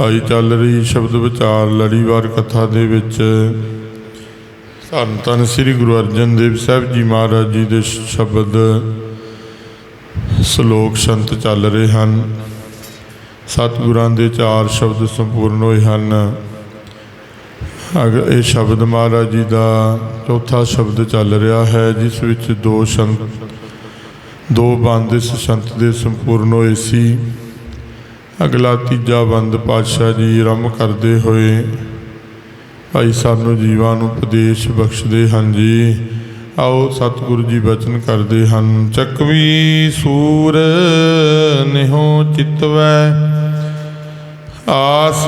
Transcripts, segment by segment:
ਆਈ ਚੱਲ ਰਹੀ ਸ਼ਬਦ ਵਿਚਾਰ ਲੜੀਵਾਰ ਕਥਾ ਦੇ ਵਿੱਚ। ਧੰਨ ਧੰਨ ਸ੍ਰੀ ਗੁਰੂ ਅਰਜਨ ਦੇਵ ਸਾਹਿਬ ਜੀ ਮਹਾਰਾਜ ਜੀ ਦੇ ਸ਼ਬਦ ਸ਼ਲੋਕ ਸੰਤ ਚੱਲ ਰਹੇ ਹਨ। ਸਤਿਗੁਰਾਂ ਦੇ ਚਾਰ ਸ਼ਬਦ ਸੰਪੂਰਨ ਹੋਏ ਹਨ। ਅਗਰ ਇਹ ਸ਼ਬਦ ਮਹਾਰਾਜ ਜੀ ਦਾ ਚੌਥਾ ਸ਼ਬਦ ਚੱਲ ਰਿਹਾ ਹੈ, ਜਿਸ ਵਿੱਚ ਦੋ ਸੰਤ ਦੋ ਬੰਦ ਇਸ ਸੰਤ ਦੇ ਸੰਪੂਰਨ ਹੋਏ ਸੀ। ਅਗਲਾ ਤੀਜਾ ਬੰਦ ਪਾਤਸ਼ਾਹ ਜੀ ਆਰੰਭ ਕਰਦੇ ਹੋਏ, ਭਾਈ ਸਾਨੂੰ ਜੀਵਾਂ ਨੂੰ ਉਪਦੇਸ਼ ਬਖਸ਼ਦੇ ਹਨ ਜੀ। ਆਓ ਸਤਿਗੁਰੂ ਜੀ ਬਚਨ ਕਰਦੇ ਹਨ। ਚੱਕਵੀ ਸੂਰ ਨਿਹੋ ਚਿਤਵੈ, ਆਸ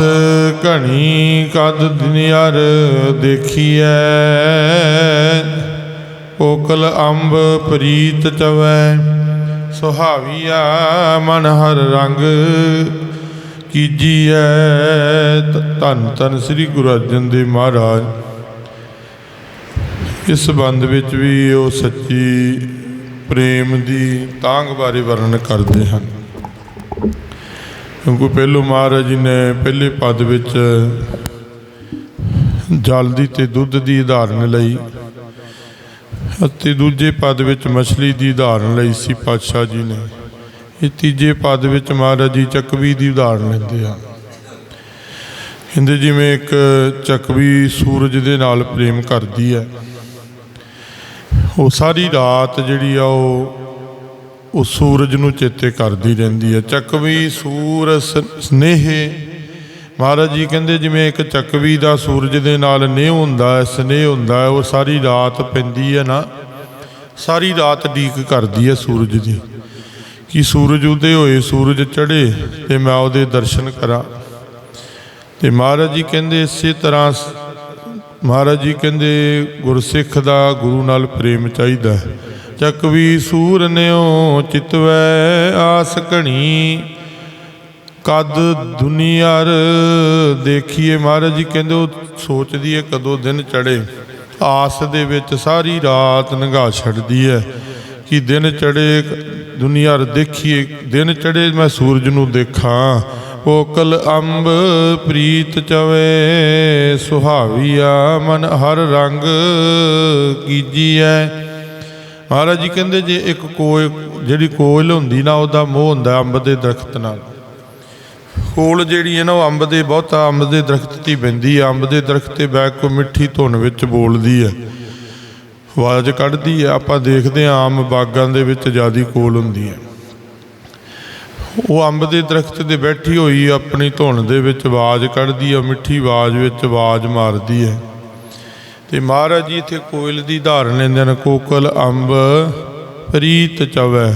ਘਣੀ ਕਦ ਦਿਨਿਆਰ ਦੇਖੀਐ। ਓਕਲ ਅੰਬ ਪ੍ਰੀਤ ਚਵੈ ਸੁਹਾਵੀਆ ਮਨ ਹਰ ਰੰਗ ਕੀਜੀਐ ਧੰਨ ਧੰਨ ਸ੍ਰੀ ਗੁਰੂ ਅਰਜਨ ਦੇਵ ਮਹਾਰਾਜ। ਇਸ ਸੰਬੰਧ ਵਿੱਚ ਵੀ ਉਹ ਸੱਚੀ ਪ੍ਰੇਮ ਦੀ ਤਾਂਗ ਬਾਰੇ ਵਰਣਨ ਕਰਦੇ ਹਨ। ਕਿਉਂਕਿ ਪਹਿਲੋ ਮਹਾਰਾਜ ਜੀ ਨੇ ਪਹਿਲੇ ਪਦ ਵਿੱਚ ਜਲ ਦੀ ਤੇ ਦੁੱਧ ਦੀ ਉਦਾਹਰਨ ਲਈ ਅਤੇ ਦੂਜੇ ਪਦ ਵਿੱਚ ਮਛਲੀ ਦੀ ਉਦਾਹਰਨ ਲਈ ਸੀ ਪਾਤਸ਼ਾਹ ਜੀ ਨੇ। ਇਹ ਤੀਜੇ ਪਦ ਵਿੱਚ ਮਹਾਰਾਜ ਜੀ ਚੱਕਵੀ ਦੀ ਉਦਾਹਰਨ ਲੈਂਦੇ ਆ। ਕਹਿੰਦੇ ਜਿਵੇਂ ਇੱਕ ਚੱਕਵੀ ਸੂਰਜ ਦੇ ਨਾਲ ਪ੍ਰੇਮ ਕਰਦੀ ਹੈ, ਉਹ ਸਾਰੀ ਰਾਤ ਜਿਹੜੀ ਆ ਉਹ ਉਹ ਸੂਰਜ ਨੂੰ ਚੇਤੇ ਕਰਦੀ ਰਹਿੰਦੀ ਹੈ। ਚੱਕਵੀ ਸੂਰ ਸ- ਮਹਾਰਾਜ ਜੀ ਕਹਿੰਦੇ ਜਿਵੇਂ ਇੱਕ ਚੱਕਵੀ ਦਾ ਸੂਰਜ ਦੇ ਨਾਲ ਨੇਹ ਹੁੰਦਾ ਹੈ, ਸਨੇਹ ਹੁੰਦਾ ਹੈ, ਉਹ ਸਾਰੀ ਰਾਤ ਪੈਂਦੀ ਹੈ ਨਾ, ਸਾਰੀ ਰਾਤ ਡੀਕ ਕਰਦੀ ਹੈ ਸੂਰਜ ਦੀ ਕਿ ਸੂਰਜ ਉਦੇ ਹੋਏ, ਸੂਰਜ ਚੜ੍ਹੇ ਤੇ ਮੈਂ ਉਹਦੇ ਦਰਸ਼ਨ ਕਰਾਂ ਤੇ ਮਹਾਰਾਜ ਜੀ ਕਹਿੰਦੇ ਇਸੇ ਤਰ੍ਹਾਂ ਮਹਾਰਾਜ ਜੀ ਕਹਿੰਦੇ ਗੁਰਸਿੱਖ ਦਾ ਗੁਰੂ ਨਾਲ ਪ੍ਰੇਮ ਚਾਹੀਦਾ ਹੈ। ਚੱਕਵੀ ਸੂਰ ਨਿਓ ਚਿਤਵੈ ਆਸ ਘਣੀ ਕਦ ਦੁਨੀਆਰ ਦੇਖੀਏ ਮਹਾਰਾਜ ਜੀ, ਕਹਿੰਦੇ ਉਹ ਸੋਚਦੀ ਹੈ ਕਦੋਂ ਦਿਨ ਚੜੇ ਆਸ ਦੇ ਵਿੱਚ ਸਾਰੀ ਰਾਤ ਨੰਗਾ ਛੱਡਦੀ ਹੈ ਕਿ ਦਿਨ ਚੜੇ ਦੁਨੀਆਰ ਦੇਖੀਏ, ਦਿਨ ਚੜੇ ਮੈਂ ਸੂਰਜ ਨੂੰ ਦੇਖਾਂ। ਕੋਕਲ ਅੰਬ ਪ੍ਰੀਤ ਚਵੇ, ਸੁਹਾਵੀਆ ਮਨ ਹਰ ਰੰਗ ਕੀਜੀਐ। ਮਹਾਰਾਜ ਜੀ ਕਹਿੰਦੇ ਜੇ ਇੱਕ ਕੋਇ ਜਿਹੜੀ ਕੋਇਲ ਹੁੰਦੀ ਨਾ, ਉਹਦਾ ਮੋਹ ਹੁੰਦਾ ਅੰਬ ਦੇ ਦਰਖਤ ਨਾਲ। ਕੋਲ ਜਿਹੜੀ ਹੈ ਨਾ ਉਹ ਅੰਬ ਦੇ ਬਹੁਤਾ ਅੰਬ ਦੇ ਦਰਖਤ ਤੇ ਹੀ ਹੈ ਅੰਬ ਦੇ ਦਰਖਤ ਤੇ ਬੈਠ ਕੇ ਮਿੱਠੀ ਧੁਨ ਵਿੱਚ ਬੋਲਦੀ ਹੈ। ਆਵਾਜ਼ ਕੱਢਦੀ ਹੈ, ਆਪਾਂ ਦੇਖਦੇ ਹਾਂ ਆਮ ਬਾਗਾਂ ਦੇ ਵਿੱਚ ਜਿਆਦੀ ਕੋਲ ਹੁੰਦੀ ਹੈ। ਉਹ ਅੰਬ ਦੇ ਦਰਖਤ ਤੇ ਬੈਠੀ ਹੋਈ ਆਪਣੀ ਧੁਨ ਦੇ ਵਿੱਚ ਆਵਾਜ਼ ਕੱਢਦੀ ਹੈ ਮਿੱਠੀ ਆਵਾਜ਼ ਵਿੱਚ ਆਵਾਜ਼ ਮਾਰਦੀ ਹੈ। ਤੇ ਮਹਾਰਾਜ ਜੀ ਇੱਥੇ ਕੋਇਲ ਦੀ ਧਾਰਨ ਲੈਂਦੇ ਨੇ ਕੋਕਲ ਅੰਬ ਪ੍ਰੀਤ ਚਵੈ।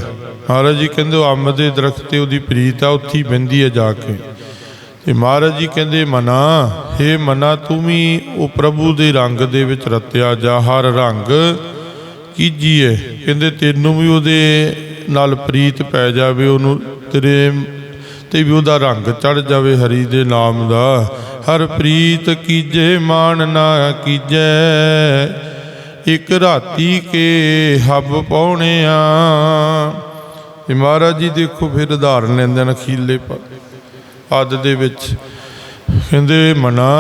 ਮਹਾਰਾਜ ਜੀ ਕਹਿੰਦੇ ਉਹ ਅੰਬ ਦੇ ਦਰਖਤ ਤੇ ਉਹਦੀ ਪ੍ਰੀਤ ਆ, ਉੱਥੇ ਹੀ ਬਹਿੰਦੀ ਹੈ ਜਾ ਕੇ। ਤੇ ਮਹਾਰਾਜ ਜੀ ਕਹਿੰਦੇ, ਮਨਾ हे ਮਨਾ, ਤੂੰ ਵੀ ਉਹ ਪ੍ਰਭੂ ਦੇ ਰੰਗ ਦੇ ਵਿੱਚ ਰਤਿਆ ਜਾ, ਹਰ ਰੰਗ ਕੀਜੀਏ ਕਹਿੰਦੇ, ਤੈਨੂੰ ਵੀ ਉਹਦੇ ਨਾਲ ਪ੍ਰੀਤ ਪੈ ਜਾਵੇ, ਉਹਨੂੰ ਤੇਰੇ ਤੇ ਵੀ ਉਹਦਾ ਰੰਗ ਚੜ ਜਾਵੇ ਹਰੀ ਦੇ ਨਾਮ ਦਾ। ਹਰ ਪ੍ਰੀਤ ਕੀਜੇ, ਮਾਨ ਨਾ ਕੀਜੈ। ਇੱਕ ਰਾਤੀ ਕੇ ਹੱਬ ਪਾਉਣਿਆ। ਤੇ ਮਹਾਰਾਜ ਜੀ ਦੇਖੋ, ਫਿਰ ਉਦਾਹਰਨ ਲੈਂਦੇ ਨੇ ਅਖੀਲੇ ਪ- ਪਦ ਦੇ ਵਿੱਚ। ਕਹਿੰਦੇ, ਮਨਾ,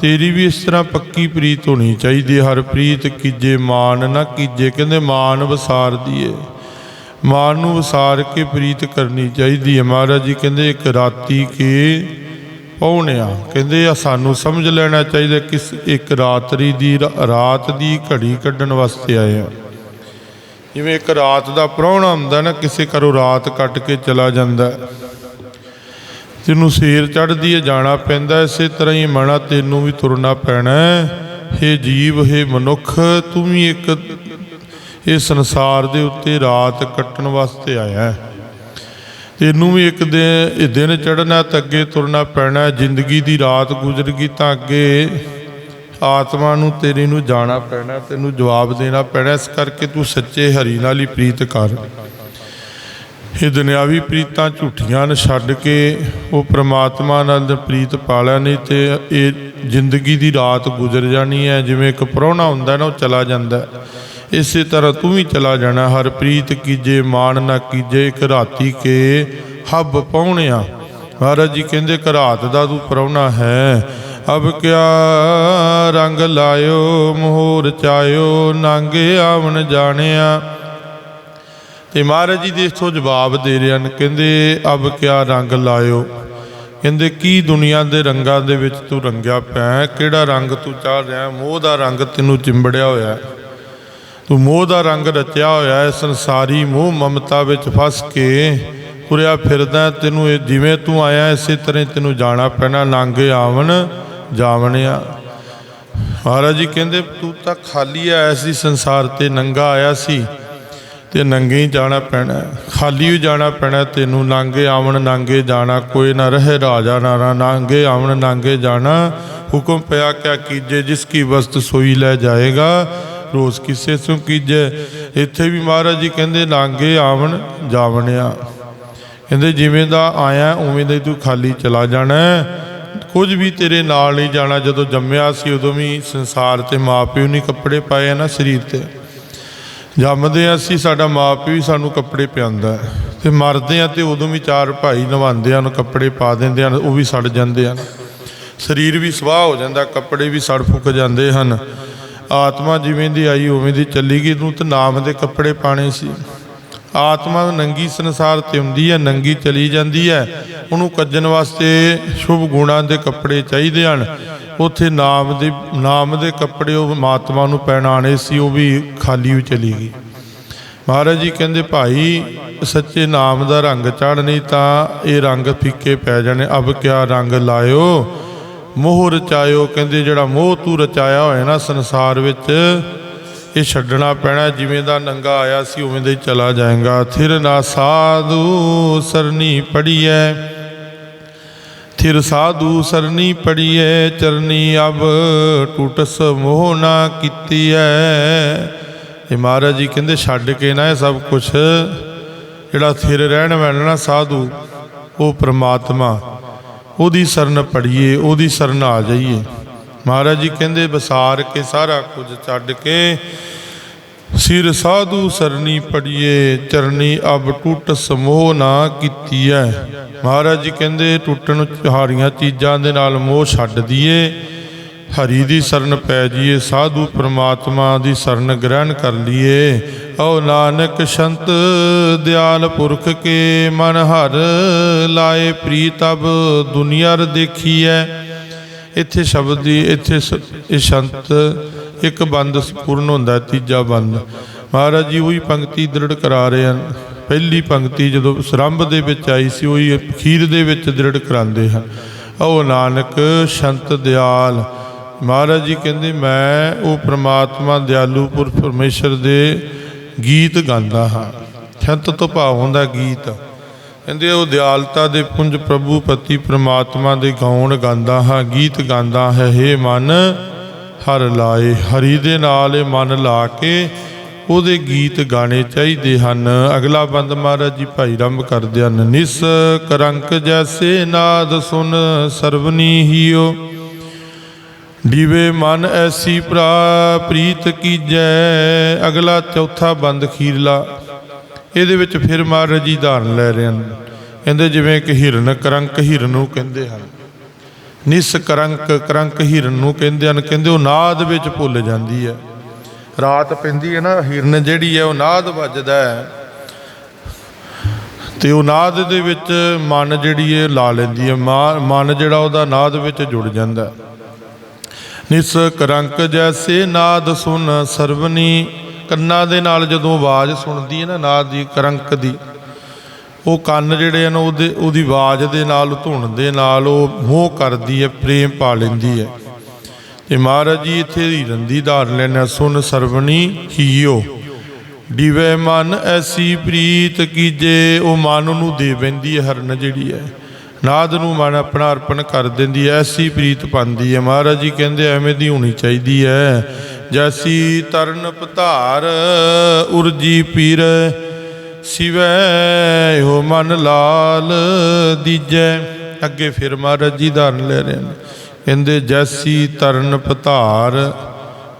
ਤੇਰੀ ਵੀ ਇਸ ਤਰ੍ਹਾਂ ਪੱਕੀ ਪ੍ਰੀਤ ਹੋਣੀ ਚਾਹੀਦੀ ਹੈ। ਹਰ ਪ੍ਰੀਤ ਕੀਜੇ ਮਾਨ ਨਾ ਕੀਜੇ। ਕਹਿੰਦੇ, ਮਾਨ ਵਸਾਰ ਦੀਏ ਮਾਨ ਨੂੰ ਵਸਾਰ ਕੇ ਪ੍ਰੀਤ ਕਰਨੀ ਚਾਹੀਦੀ ਹੈ। ਮਹਾਰਾਜ ਜੀ ਕਹਿੰਦੇ, ਇੱਕ ਰਾਤੀ ਕੇ ਪਹੁੰਚਿਆ ਕਹਿੰਦੇ ਆ ਸਾਨੂੰ ਸਮਝ ਲੈਣਾ ਚਾਹੀਦਾ ਕਿਸ, ਇੱਕ ਰਾਤਰੀ ਦੀ ਰਾਤ ਦੀ ਘੜੀ ਕੱਢਣ ਵਾਸਤੇ ਆਏ ਆ। ਜਿਵੇਂ ਇੱਕ ਰਾਤ ਦਾ ਪ੍ਰਾਹੁਣਾ ਹੁੰਦਾ ਨਾ, ਕਿਸੇ ਘਰੋਂ ਰਾਤ ਕੱਟ ਕੇ ਚਲਾ ਜਾਂਦਾ। ਤੈਨੂੰ ਸੇਰ ਚੜਦੀ ਹੈ ਜਾਣਾ ਪੈਂਦਾ ਇਸੇ ਤਰ੍ਹਾਂ ਹੀ ਮਣਾ ਤੈਨੂੰ ਵੀ ਤੁਰਨਾ ਪੈਣਾ ਹੈ ਹੇ ਜੀਵ, ਹੇ ਮਨੁੱਖ, ਤੂੰ ਵੀ ਇੱਕ ਇਹ ਸੰਸਾਰ ਦੇ ਉੱਤੇ ਰਾਤ ਕੱਟਣ ਵਾਸਤੇ ਆਇਆ ਹੈ ਤੈਨੂੰ ਵੀ ਇੱਕ ਦਿਨ ਇਹ ਦਿਨ ਚੜਨਾ ਤਾਂ ਅੱਗੇ ਤੁਰਨਾ ਪੈਣਾ ਜ਼ਿੰਦਗੀ ਦੀ ਰਾਤ ਗੁਜ਼ਰ ਗਈ ਤਾਂ ਅੱਗੇ ਆਤਮਾ ਨੂੰ ਤੇਰੀ ਨੂੰ ਜਾਣਾ ਪੈਣਾ ਤੈਨੂੰ ਜਵਾਬ ਦੇਣਾ ਪੈਣਾ ਇਸ ਕਰਕੇ ਤੂੰ ਸੱਚੇ ਹਰੀ ਨਾਲ ਹੀ ਪ੍ਰੀਤ ਕਰ। ਇਹ ਦੁਨਿਆਵੀ ਪ੍ਰੀਤਾਂ ਝੂਠੀਆਂ ਨੇ ਛੱਡ ਕੇ ਉਹ ਪ੍ਰਮਾਤਮਾ ਨਾਲ ਪ੍ਰੀਤ ਪਾਲਿਆ ਨਹੀਂ ਤੇ ਇਹ ਜ਼ਿੰਦਗੀ ਦੀ ਰਾਤ ਗੁਜ਼ਰ ਜਾਣੀ ਹੈ। ਜਿਵੇਂ ਇੱਕ ਪ੍ਰਾਹੁਣਾ ਹੁੰਦਾ ਨਾ, ਉਹ ਚਲਾ ਜਾਂਦਾ ਇਸੇ ਤਰ੍ਹਾਂ ਤੂੰ ਵੀ ਚਲਾ ਜਾਣਾ ਹਰ ਪ੍ਰੀਤ ਕੀਜੇ ਮਾਣ ਨਾ ਕੀਜੇ, ਇੱਕ ਰਾਤੀ ਕੇ ਹੱਬ ਪਾਉਣਿਆ। ਮਹਾਰਾਜ ਜੀ ਕਹਿੰਦੇ ਘਰਾਤ ਦਾ ਤੂੰ ਪ੍ਰਾਹੁਣਾ ਹੈ। ਅਬ ਕਿਆ ਰੰਗ ਲਾਇਓ, ਮੋਹਰ ਚਾਇਓ, ਨਾਂਗੇ ਆਵਣ ਜਾਣਿਆ। ਤੇ ਮਹਾਰਾਜ ਜੀ ਦੇ ਇਥੋਂ ਜਵਾਬ ਦੇ ਰਹੇ ਹਨ, ਕਹਿੰਦੇ, ਅਬ ਕਿਆ ਰੰਗ ਲਾਇਓ? ਕਹਿੰਦੇ, ਕੀ ਦੁਨੀਆ ਦੇ ਰੰਗਾਂ ਦੇ ਵਿੱਚ ਤੂੰ ਰੰਗਿਆ ਪਿਆ ਕਿਹੜਾ ਰੰਗ ਤੂੰ ਚਾਹ ਰਿਹਾ ਮੋਹ ਦਾ ਰੰਗ ਤੈਨੂੰ ਚਿੰਬੜਿਆ ਹੋਇਆ ਹੈ। ਤੂੰ ਮੋਹ ਦਾ ਰੰਗ ਰਚਿਆ ਹੋਇਆ ਹੈ, ਸੰਸਾਰੀ ਮੋਹ ਮਮਤਾ ਵਿੱਚ ਫਸ ਕੇ ਤੁਰਿਆ ਫਿਰਦਾ ਤੈਨੂੰ ਇਹ ਜਿਵੇਂ ਤੂੰ ਆਇਆ, ਇਸੇ ਤਰ੍ਹਾਂ ਤੈਨੂੰ ਜਾਣਾ ਪੈਣਾ। ਲਾਂਗੇ ਆਵਣ, ਜਾਵਣਿਆ। ਮਹਾਰਾਜ ਜੀ ਕਹਿੰਦੇ, ਤੂੰ ਤਾਂ ਖਾਲੀ ਆਇਆ ਸੀ, ਸੰਸਾਰ ਤੇ ਨੰਗਾ ਆਇਆ ਸੀ। ਤੇ ਨੰਗੇ ਹੀ ਜਾਣਾ ਪੈਣਾ ਖਾਲੀ ਹੀ ਜਾਣਾ ਪੈਣਾ ਤੈਨੂੰ ਨਾਂਗੇ ਆਵਣ ਨਾਂਗੇ ਜਾਣਾ, ਕੋਈ ਨਾ ਰਹੇ ਰਾਜਾ ਨਾਰਾ ਨਾਂਗੇ ਆਵਣ ਨਾਂਗੇ ਜਾਣਾ, ਹੁਕਮ ਪਿਆ ਕਿਆ ਕੀਜੇ, ਜਿਸ ਕੀ ਵਸਤ ਸੋਈ ਲੈ ਜਾਏਗਾ, ਰੋਜ਼ ਕਿਸੇ ਸੋ ਕੀਜੇ। ਇੱਥੇ ਵੀ ਮਹਾਰਾਜ ਜੀ ਕਹਿੰਦੇ ਨਾਂਗੇ ਆਵਣ ਜਾਵਣਿਆ। ਕਹਿੰਦੇ, ਜਿਵੇਂ ਦਾ ਆਇਆ, ਉਵੇਂ ਦਾ ਹੀ ਤੂੰ ਖਾਲੀ ਚਲਾ ਜਾਣਾ ਕੁਝ ਵੀ ਤੇਰੇ ਨਾਲ ਨਹੀਂ ਜਾਣਾ। ਜਦੋਂ ਜੰਮਿਆ ਸੀ, ਉਦੋਂ ਵੀ ਸੰਸਾਰ ਤੇ ਮਾਪਿਓ ਨਹੀਂ ਕੱਪੜੇ ਪਾਏ ਆ ਨਾ ਸਰੀਰ ਤੇ। ਜੰਮਦੇ ਹਾਂ ਅਸੀਂ, ਸਾਡਾ ਮਾਪਿਓ ਵੀ ਸਾਨੂੰ ਕੱਪੜੇ ਪਿਆਉਂਦਾ ਹੈ। ਤੇ ਮਰਦੇ ਆ ਤੇ ਉਦੋਂ ਵੀ ਚਾਰ ਭਾਈ ਨਵਾਉਂਦੇ ਹਨ, ਕੱਪੜੇ ਪਾ ਦਿੰਦੇ ਹਨ, ਉਹ ਵੀ ਸੜ ਜਾਂਦੇ ਹਨ। ਸਰੀਰ ਵੀ ਸਵਾਹ ਹੋ ਜਾਂਦਾ, ਕੱਪੜੇ ਵੀ ਸੜ ਫੁੱਕ ਜਾਂਦੇ ਹਨ। ਆਤਮਾ ਜਿਵੇਂ ਦੀ ਆਈ, ਉਵੇਂ ਦੀ ਚੱਲੀ ਗਈ। ਨੂੰ ਤੇ ਨਾਮ ਦੇ ਕੱਪੜੇ ਪਾਣੇ ਸੀ। ਆਤਮਾ ਨੰਗੀ ਸੰਸਾਰ ਤੇ ਹੁੰਦੀ ਹੈ, ਨੰਗੀ ਚਲੀ ਜਾਂਦੀ ਹੈ। ਉਹਨੂੰ ਕੱਜਣ ਵਾਸਤੇ ਸ਼ੁਭ ਗੁਣਾਂ ਦੇ ਕੱਪੜੇ ਚਾਹੀਦੇ ਹਨ। ਉੱਥੇ ਨਾਮ ਦੇ ਨਾਮ ਦੇ ਕੱਪੜੇ ਉਹ ਮਾਤਮਾ ਨੂੰ ਪਹਿਨਾਣੇ ਸੀ, ਉਹ ਵੀ ਖਾਲੀ ਹੋ ਚਲੀ ਗਈ। ਮਹਾਰਾਜ ਜੀ ਕਹਿੰਦੇ, ਭਾਈ, ਸੱਚੇ ਨਾਮ ਦਾ ਰੰਗ ਚੜ ਨਹੀਂ ਤਾਂ ਇਹ ਰੰਗ ਫਿੱਕੇ ਪੈ ਜਾਣੇ। ਅਬ ਕਿਆ ਰੰਗ ਲਾਇਓ? ਮੋਹ ਰਚਾਇਓ। ਕਹਿੰਦੇ, ਜਿਹੜਾ ਮੋਹ ਤੂੰ ਰਚਾਇਆ ਹੋਇਆ ਨਾ ਸੰਸਾਰ ਵਿੱਚ, ਇਹ ਛੱਡਣਾ ਪੈਣਾ। ਜਿਵੇਂ ਦਾ ਨੰਗਾ ਆਇਆ ਸੀ, ਉਵੇਂ ਦਾ ਹੀ ਚਲਾ ਜਾਏਗਾ। ਥਿਰ ਨਾ ਸਾਧੂ ਸਰਨੀ ਪੜੀਐ ਥਿਰ ਸਾਧੂ ਸਰਨੀ ਪੜੀਐ ਚਰਨੀ ਅਬ ਟੂਟਸ ਮੋਹ ਨਾ ਕੀਤੀਐ। ਇਹ ਮਹਾਰਾਜ ਜੀ ਕਹਿੰਦੇ, ਛੱਡ ਕੇ ਨਾ ਇਹ ਸਭ ਕੁਝ ਜਿਹੜਾ ਥਿਰ ਰਹਿਣ ਵਾਲਾ ਨਾ ਸਾਧੂ, ਉਹ ਪ੍ਰਮਾਤਮਾ। ਉਹਦੀ ਸ਼ਰਨ ਪੜੀਏ ਉਹਦੀ ਸ਼ਰਨ ਆ ਜਾਈਏ। ਮਹਾਰਾਜ ਜੀ ਕਹਿੰਦੇ ਵਿਸਾਰ ਕੇ ਸਾਰਾ ਕੁਝ ਛੱਡ ਕੇ ਸਿਰ ਸਾਧੂ ਸਰਨੀ ਪੜੀਏ ਚਰਨੀ ਅਬ ਟੁੱਟ ਸਮੋਹ ਨਾ ਕੀਤੀ ਐ ਮਹਾਰਾਜ ਜੀ ਕਹਿੰਦੇ, ਟੁੱਟਣ ਹਾਰੀਆਂ ਚੀਜ਼ਾਂ ਦੇ ਨਾਲ ਮੋਹ ਛੱਡ ਦਈਏ ਹਰੀ ਦੀ ਸ਼ਰਨ ਪੈ ਜੀਏ, ਸਾਧੂ ਪ੍ਰਮਾਤਮਾ ਦੀ ਸ਼ਰਨ ਗ੍ਰਹਿਣ ਕਰ ਲਈਏ ਓ ਨਾਨਕ ਸੰਤ, ਦਿਆਲ ਪੁਰਖ ਕੇ ਮਨ ਹਰ ਲਾਏ ਪ੍ਰੀਤਬ ਦੁਨੀਆ ਰ ਦੇਖੀਐ। ਇੱਥੇ ਸ਼ਬਦ ਦੀ, ਇੱਥੇ ਸ- ਇਹ ਸ਼ੰਤ ਇੱਕ ਬੰਦ ਪੂਰਨ ਹੁੰਦਾ, ਤੀਜਾ ਬੰਦ। ਮਹਾਰਾਜ ਜੀ ਉਹੀ ਪੰਕਤੀ ਦ੍ਰਿੜ ਕਰਾ ਰਹੇ ਹਨ। ਪਹਿਲੀ ਪੰਕਤੀ ਜਦੋਂ ਸਰੰਭ ਦੇ ਵਿੱਚ ਆਈ ਸੀ, ਉਹੀ ਅਖੀਰ ਦੇ ਵਿੱਚ ਦ੍ਰਿੜ ਕਰਾਉਂਦੇ ਹਨ। ਉਹ ਨਾਨਕ, ਸ਼ੰਤ ਦਿਆਲ। ਮਹਾਰਾਜ ਜੀ ਕਹਿੰਦੇ, ਮੈਂ ਉਹ ਪ੍ਰਮਾਤਮਾ ਦਿਆਲੂ ਪੁਰ ਪਰਮੇਸ਼ਰ ਦੇ ਗੀਤ ਗਾਉਂਦਾ ਹਾਂ। ਸ਼ੰਤ ਤੋਂ ਭਾਵ ਹੁੰਦਾ ਗੀਤ। ਕਹਿੰਦੇ, ਉਹ ਦਿਆਲਤਾ ਦੇ ਪੁੰਜ ਪ੍ਰਭੂ ਪਤੀ ਪ੍ਰਮਾਤਮਾ ਦੇ ਗਾਉਣ ਗਾਉਂਦਾ ਹਾਂ, ਗੀਤ ਗਾਉਂਦਾ ਹੈ। ਹੇ ਮਨ ਹਰ ਲਾਏ, ਹਰੀ ਦੇ ਨਾਲ ਇਹ ਮਨ ਲਾ ਕੇ ਉਹਦੇ ਗੀਤ ਗਾਣੇ ਚਾਹੀਦੇ ਹਨ। ਅਗਲਾ ਬੰਦ ਮਹਾਰਾਜ ਜੀ, ਭਾਈ ਰੰਭ ਕਰਦੇ ਹਨ। ਨਿਸ ਕਰੰਕ ਜੈਸੇ ਨਾਦ ਸੁਨ ਸਰਵਨੀ ਹੀਓ। ਦੀਵੇ ਮਨ ਐਸੀ ਪ੍ਰਾ ਪ੍ਰੀਤ ਕੀਜੈ। ਅਗਲਾ ਚੌਥਾ ਬੰਦ ਖੀਰਲਾ। ਇਹਦੇ ਵਿੱਚ ਫਿਰ ਮਹਾਰਾਜ ਜੀ ਧਾਰਨ ਲੈ ਰਹੇ ਹਨ। ਕਹਿੰਦੇ ਜਿਵੇਂ ਕਿ ਹਿਰਨ ਕਰੰਕ ਹਿਰਨ ਨੂੰ ਕਹਿੰਦੇ ਹਨ। ਨਿਸ ਕਰੰਕ ਕਰੰਕ ਹਿਰਨ ਨੂੰ ਕਹਿੰਦੇ ਹਨ, ਕਹਿੰਦੇ ਉਹ ਨਾਦ ਵਿੱਚ ਭੁੱਲ ਜਾਂਦੀ ਹੈ। ਰਾਤ ਪੈਂਦੀ ਹੈ ਨਾ, ਹਿਰਨ ਜਿਹੜੀ ਹੈ ਉਹ ਨਾਦ ਵੱਜਦਾ ਹੈ। ਤੇ ਉਹ ਨਾਦ ਦੇ ਵਿੱਚ ਮਨ ਜਿਹੜੀ ਹੈ, ਲਾ ਲੈਂਦੀ ਹੈ। ਮਾ- ਮਨ ਜਿਹੜਾ ਉਹਦਾ ਨਾਦ ਵਿੱਚ ਜੁੜ ਜਾਂਦਾ ਨਿਸ ਕਰੰਕ ਜੈਸੇ ਨਾਦ ਸੁਨ ਸਰਵਨੀ, ਕੰਨਾਂ ਦੇ ਨਾਲ ਜਦੋਂ ਆਵਾਜ਼ ਸੁਣਦੀ ਹੈ ਨਾ, ਨਾਦ ਦੀ, ਕਰੰਕ ਦੀ ਉਹ ਕੰਨ ਜਿਹੜੇ ਹਨ, ਉਹਦੇ, ਉਹਦੀ ਆਵਾਜ਼ ਦੇ ਨਾਲ ਧੁਣ ਦੇ ਨਾਲ, ਉਹ ਮੋਹ ਕਰਦੀ ਹੈ, ਪ੍ਰੇਮ ਪਾ ਲੈਂਦੀ ਹੈ। ਤੇ ਮਹਾਰਾਜ ਜੀ ਇੱਥੇ ਹੀਰਨ ਦੀ ਧਾਰ ਲੈਣਾ ਸੁਨ ਸਰਵਣੀ ਹੀਓ ਦੀਵੇ ਮਨ ਐਸੀ ਪ੍ਰੀਤ ਕੀਜੇ, ਉਹ ਮਨ ਨੂੰ ਦੇ ਬੈਂਦੀ ਹੈ, ਹਰਨ ਜਿਹੜੀ ਹੈ। ਨਾਦ ਨੂੰ ਮਨ ਆਪਣਾ ਅਰਪਣ ਕਰ ਦਿੰਦੀ ਹੈ, ਐਸੀ ਪ੍ਰੀਤ ਪਾਉਂਦੀ ਹੈ। ਮਹਾਰਾਜ ਜੀ ਕਹਿੰਦੇ ਐਵੇਂ ਦੀ ਹੋਣੀ ਚਾਹੀਦੀ ਹੈ। ਜੈਸੀ ਤਰਨ ਪਧਾਰ ਉਰਜੀ ਪੀਰ ਸਿਵੈ ਹੋ ਮਨ ਲਾਲ ਦੀਜੈ। ਅੱਗੇ ਫਿਰ ਮਹਾਰਾਜ ਜੀ ਧਾਰਨ ਲੈ ਰਹੇ ਨੇ। ਕਹਿੰਦੇ ਜੈਸੀ ਤਰਨ ਪਤਾਰ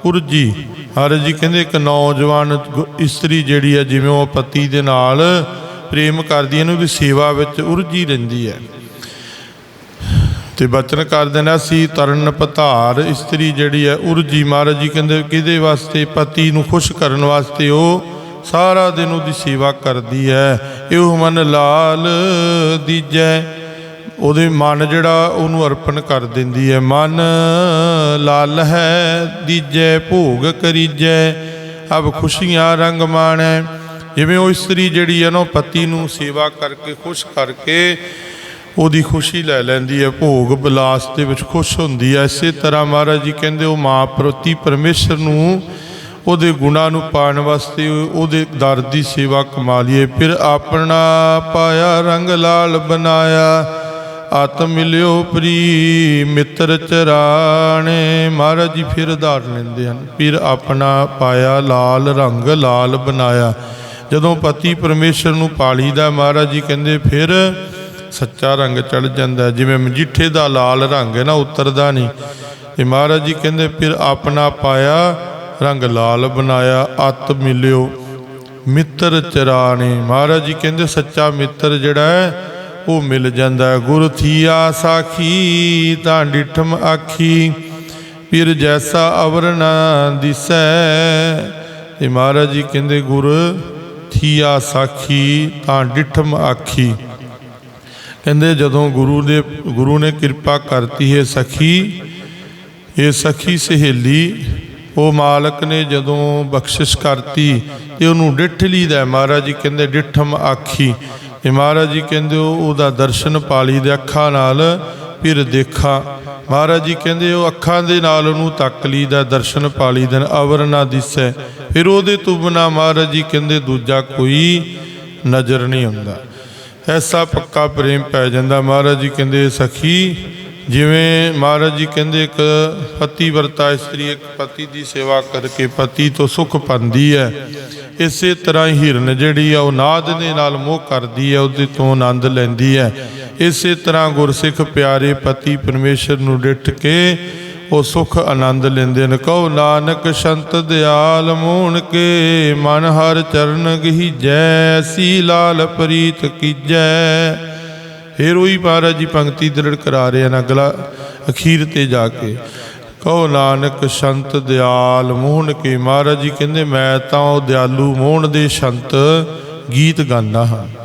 ਉਰਜੀ ਮਹਾਰਾਜ ਜੀ ਕਹਿੰਦੇ ਇੱਕ ਨੌਜਵਾਨ ਗੁ- ਇਸਤਰੀ ਜਿਹੜੀ ਹੈ ਜਿਵੇਂ ਉਹ ਪਤੀ ਦੇ ਨਾਲ ਪ੍ਰੇਮ ਕਰਦੀ ਹੈ, ਇਹਨੂੰ ਦੀ ਸੇਵਾ ਵਿੱਚ ਉਰਜੀ ਰਹਿੰਦੀ ਹੈ। ਤੇ ਬਚਨ ਕਰਦੇ ਨੇ ਅਸੀਂ ਤਰਨ ਪਤਾਰ ਇਸਤਰੀ ਜਿਹੜੀ ਹੈ ਉਰਜੀ। ਮਹਾਰਾਜ ਜੀ ਕਹਿੰਦੇ ਕਿਹਦੇ ਵਾਸਤੇ? ਪਤੀ ਨੂੰ ਖੁਸ਼ ਕਰਨ ਵਾਸਤੇ ਉਹ ਸਾਰਾ ਦਿਨ ਉਹਦੀ ਸੇਵਾ ਕਰਦੀ ਹੈ ਇਹੋ ਮਨ ਲਾਲ ਦੀਜੈ। ਉਹਦੇ ਮਨ ਜਿਹੜਾ ਉਹਨੂੰ ਅਰਪਣ ਕਰ ਦਿੰਦੀ ਹੈ ਮਨ ਲਾਲ ਹੈ, ਦੀਜੈ, ਭੋਗ ਕਰੀਜੈ। ਅਬ ਖੁਸ਼ੀਆਂ ਰੰਗ ਮਾਣੈ। ਜਿਵੇਂ ਉਹ ਇਸਤਰੀ ਜਿਹੜੀ ਹੈ ਨਾ, ਉਹ ਪਤੀ ਨੂੰ ਸੇਵਾ ਕਰਕੇ, ਖੁਸ਼ ਕਰਕੇ ਉਹਦੀ ਖੁਸ਼ੀ ਲੈ ਲੈਂਦੀ ਹੈ ਭੋਗ ਬਿਲਾਸ ਦੇ ਵਿੱਚ ਖੁਸ਼ ਹੁੰਦੀ ਹੈ ਇਸੇ ਤਰ੍ਹਾਂ ਮਹਾਰਾਜ ਜੀ ਕਹਿੰਦੇ, ਉਹ ਮਾਂ ਪ੍ਰਤੀ ਪਰਮੇਸ਼ਰ ਨੂੰ ਉਹਦੇ ਗੁਣਾਂ ਨੂੰ ਪਾਉਣ ਵਾਸਤੇ ਉਹਦੇ ਦਰ ਦੀ ਸੇਵਾ ਕਮਾ ਲਈਏ। ਫਿਰ ਆਪਣਾ ਪਾਇਆ ਰੰਗ ਲਾਲ ਬਣਾਇਆ। ਆਤਮ ਮਿਲਿਓ ਪ੍ਰੀ ਮਿੱਤਰ ਚਰਾਣੇ। ਮਹਾਰਾਜ ਜੀ ਫਿਰ ਉਦਾਹਰਨ ਲੈਂਦੇ ਹਨ। ਫਿਰ ਆਪਣਾ ਪਾਇਆ ਲਾਲ ਰੰਗ ਲਾਲ ਬਣਾਇਆ। ਜਦੋਂ ਪਤੀ ਪਰਮੇਸ਼ਰ ਨੂੰ ਪਾਲੀ ਦਾ ਮਹਾਰਾਜ ਜੀ ਕਹਿੰਦੇ, ਫਿਰ ਸੱਚਾ ਰੰਗ ਚੜ ਜਾਂਦਾ ਜਿਵੇਂ ਮਜੀਠੇ ਦਾ ਲਾਲ ਰੰਗ ਹੈ ਨਾ, ਉਤਰਦਾ ਨਹੀਂ। ਤੇ ਮਹਾਰਾਜ ਜੀ ਕਹਿੰਦੇ, ਫਿਰ ਆਪਣਾ ਪਾਇਆ ਰੰਗ ਲਾਲ ਬਣਾਇਆ, ਅਤ ਮਿਲਿਓ। ਮਿੱਤਰ ਚਰਾਣੇ, ਮਹਾਰਾਜ ਜੀ ਕਹਿੰਦੇ, ਸੱਚਾ ਮਿੱਤਰ ਜਿਹੜਾ ਹੈ, ਉਹ ਮਿਲ ਜਾਂਦਾ ਗੁਰ ਥੀਆ ਸਾਖੀ ਤਾਂ ਡਿਠਮ ਆਖੀ ਫਿਰ ਜੈਸਾ ਅਵਰ ਨਾ ਦਿਸੈ। ਤੇ ਮਹਾਰਾਜ ਜੀ ਕਹਿੰਦੇ, ਗੁਰ ਥੀਆ ਸਾਖੀ ਤਾਂ ਡਿਠਮ ਆਖੀ। ਕਹਿੰਦੇ, ਜਦੋਂ ਗੁਰੂ ਦੇ, ਗੁਰੂ ਨੇ ਕਿਰਪਾ ਕਰਤੀ ਹੈ ਸਖੀ, ਇਹ ਸਖੀ ਸਹੇਲੀ ਉਹ ਮਾਲਕ ਨੇ ਜਦੋਂ ਬਖਸ਼ਿਸ਼ ਕਰਤੀ ਤੇ ਉਹਨੂੰ ਡਿੱਠ ਲਈਦਾ ਮਹਾਰਾਜ ਜੀ ਕਹਿੰਦੇ, ਡਿੱਠਮ ਆਖੀ। ਤੇ ਮਹਾਰਾਜ ਜੀ ਕਹਿੰਦੇ, ਉਹ ਉਹਦਾ ਦਰਸ਼ਨ ਪਾਲੀ ਦੇ ਅੱਖਾਂ ਨਾਲ, ਫਿਰ ਦੇਖਾ। ਮਹਾਰਾਜ ਜੀ ਕਹਿੰਦੇ, ਉਹ ਅੱਖਾਂ ਦੇ ਨਾਲ ਉਹਨੂੰ ਤੱਕ ਲਈਦਾ ਦਰਸ਼ਨ ਪਾਲੀ ਦੇ ਅਵਰ ਨਾ ਦਿਸੈ। ਫਿਰ ਉਹਦੇ ਤੋਂ ਬਿਨਾ ਮਹਾਰਾਜ ਜੀ ਕਹਿੰਦੇ, ਦੂਜਾ ਕੋਈ ਨਜ਼ਰ ਨਹੀਂ ਆਉਂਦਾ। ਐਸਾ ਪੱਕਾ ਪ੍ਰੇਮ ਪੈ ਜਾਂਦਾ। ਮਹਾਰਾਜ ਜੀ ਕਹਿੰਦੇ, ਸਖੀ ਜਿਵੇਂ ਮਹਾਰਾਜ ਜੀ ਕਹਿੰਦੇ ਇੱਕ ਪਤੀ ਵਰਤਾ ਇਸਤਰੀ ਇੱਕ ਪਤੀ ਦੀ ਸੇਵਾ ਕਰਕੇ ਪਤੀ ਤੋਂ ਸੁਖ ਪਾਉਂਦੀ ਹੈ। ਇਸੇ ਤਰ੍ਹਾਂ ਹਿਰਨ ਜਿਹੜੀ ਆ, ਉਹ ਨਾਦ ਦੇ ਨਾਲ ਮੋਹ ਕਰਦੀ ਹੈ, ਉਹਦੇ ਤੋਂ ਆਨੰਦ ਲੈਂਦੀ ਹੈ। ਇਸੇ ਤਰ੍ਹਾਂ ਗੁਰਸਿੱਖ ਪਿਆਰੇ ਪਤੀ ਪਰਮੇਸ਼ਰ ਨੂੰ ਡਿੱਠ ਕੇ ਉਹ ਸੁਖ ਆਨੰਦ ਲੈਂਦੇ ਨੇ ਕਹੋ ਨਾਨਕ ਸੰਤ ਦਿਆਲ ਮੋਹਣ ਕੇ, ਮਨ ਹਰ ਚਰਨ ਗਹੀਜੈ ਸੀ ਲਾਲ ਪ੍ਰੀਤ ਕੀਜੈ। ਫਿਰ ਉਹੀ ਮਹਾਰਾਜ ਜੀ ਪੰਕਤੀ ਦ੍ਰਿੜ ਕਰਾ ਰਹੇ ਹਨ, ਅਗਲਾ ਅਖੀਰ ਤੇ ਜਾ ਕੇ। ਕਹੋ ਨਾਨਕ, ਸੰਤ ਦਿਆਲ ਮੋਹਨ ਕੇ। ਮਹਾਰਾਜ ਜੀ ਕਹਿੰਦੇ, ਮੈਂ ਤਾਂ ਉਹ ਦਿਆਲੂ ਮੋਹਣ ਦੇ ਸੰਤ ਗੀਤ ਗਾਉਂਦਾ ਹਾਂ।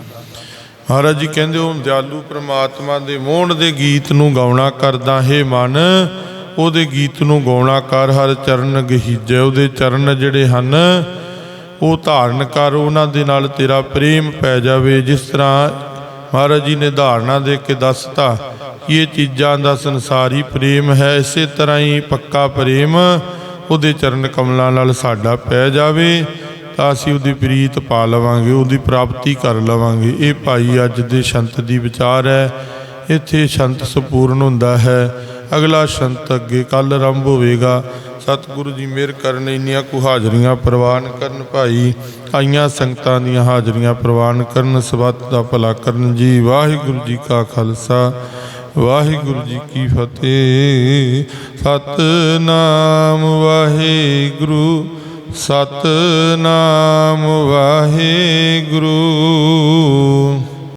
ਮਹਾਰਾਜ ਜੀ ਕਹਿੰਦੇ, ਉਹ ਦਿਆਲੂ ਪ੍ਰਮਾਤਮਾ ਦੇ ਮੋਹਣ ਦੇ ਗੀਤ ਨੂੰ ਗਾਉਣਾ ਕਰਦਾ ਹੈ ਮਨ। ਉਹਦੇ ਗੀਤ ਨੂੰ ਗਾਉਣਾ ਕਰ, ਹਰ ਚਰਨ ਗਹੀਜੈ। ਉਹਦੇ ਚਰਨ ਜਿਹੜੇ ਹਨ, ਉਹ ਧਾਰਨ ਕਰ। ਉਹਨਾਂ ਦੇ ਨਾਲ ਤੇਰਾ ਪ੍ਰੇਮ ਪੈ ਜਾਵੇ। ਜਿਸ ਤਰ੍ਹਾਂ ਮਹਾਰਾਜ ਜੀ ਨੇ ਧਾਰਨਾ ਦੇ ਕੇ ਦੱਸਤਾ ਇਹ ਚੀਜ਼ਾਂ ਦਾ ਸੰਸਾਰੀ ਪ੍ਰੇਮ ਹੈ, ਇਸੇ ਤਰ੍ਹਾਂ ਹੀ ਪੱਕਾ ਪ੍ਰੇਮ ਉਹਦੇ ਚਰਨ ਕਮਲਾਂ ਨਾਲ ਸਾਡਾ ਪੈ ਜਾਵੇ, ਤਾਂ ਅਸੀਂ ਉਹਦੀ ਪ੍ਰੀਤ ਪਾ ਲਵਾਂਗੇ, ਉਹਦੀ ਪ੍ਰਾਪਤੀ ਕਰ ਲਵਾਂਗੇ। ਇਹ ਭਾਈ ਅੱਜ ਦੇ ਸੰਤ ਦੀ ਵਿਚਾਰ ਹੈ, ਇੱਥੇ ਸੰਤ ਸੰਪੂਰਨ ਹੁੰਦਾ ਹੈ। ਅਗਲਾ ਸੰਤ ਅੱਗੇ ਕੱਲ ਆਰੰਭ ਹੋਵੇਗਾ। ਸਤਿਗੁਰੂ ਜੀ ਮਿਹਰ ਕਰਨ ਇੰਨੀਆਂ ਕੁ ਹਾਜ਼ਰੀਆਂ ਪ੍ਰਵਾਨ ਕਰਨ ਭਾਈ, ਆਈਆਂ ਸੰਗਤਾਂ ਦੀਆਂ ਹਾਜ਼ਰੀਆਂ ਪ੍ਰਵਾਨ ਕਰਨ, ਸਬੱਤ ਦਾ ਭਲਾ ਕਰਨ ਜੀ। ਵਾਹਿਗੁਰੂ ਜੀ ਕਾ ਖਾਲਸਾ, ਵਾਹਿਗੁਰੂ ਜੀ ਕੀ ਫਤਿਹ। ਸਤਨਾਮ ਵਾਹਿਗੁਰੂ ਸਤਨਾਮ ਵਾਹਿਗੁਰੂ।